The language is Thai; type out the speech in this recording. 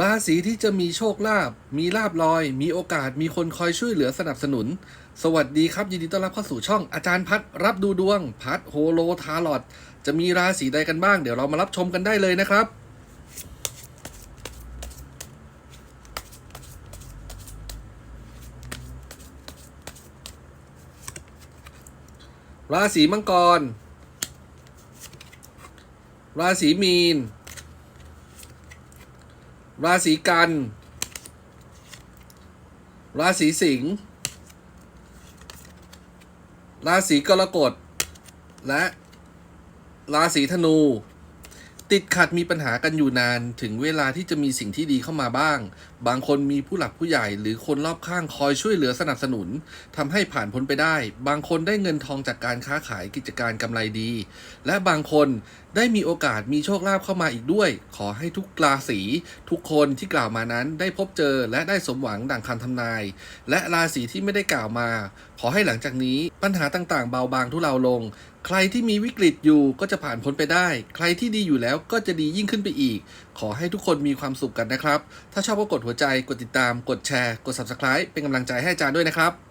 ราศีที่จะมีโชคลาภ มีลาบลอย มีโอกาส มีคนคอยช่วยเหลือสนับสนุน สวัสดีครับ ยินดีต้อนรับเข้าสู่ช่องอาจารย์พัดรับดูดวง พัดโฮโลทาลอดจะมีราศีใดกันบ้าง เดี๋ยวเรามารับชมกันได้เลยนะครับ ราศีมังกร ราศีมีน ราศีกัน ราศีสิงห์ ราศีกรกฎ และ ราศีธนู ติดขัดมีปัญหากันอยู่นานถึงเวลาที่จะมีสิ่งที่ดีเข้ามาบ้าง บางคนมีผู้หลักผู้ใหญ่หรือคนรอบข้างคอยช่วยเหลือสนับสนุนทำให้ผ่านพ้นไปได้ บางคนได้เงินทองจากการค้าขายกิจการกำไรดี และบางคนได้มีโอกาสมีโชคลาภเข้ามาอีกด้วย ขอให้ทุกราศีทุกคนที่กล่าวมานั้นได้พบเจอและได้สมหวังดังคำทำนาย และราศีที่ไม่ได้กล่าวมา ขอให้หลังจากนี้ปัญหาต่างๆ เบาบางทุเลาลง ใครที่มีวิกฤตอยู่ก็จะผ่านพ้นไปได้ ใครที่ดีอยู่แล้วก็จะดียิ่งขึ้นไปอีก ขอให้ทุกคนมีความสุขกันนะครับ ถ้าชอบก็กดหัวใจ กดติดตาม กดแชร์ กด subscribe เป็นกำลังใจให้อาจารย์ด้วยนะครับ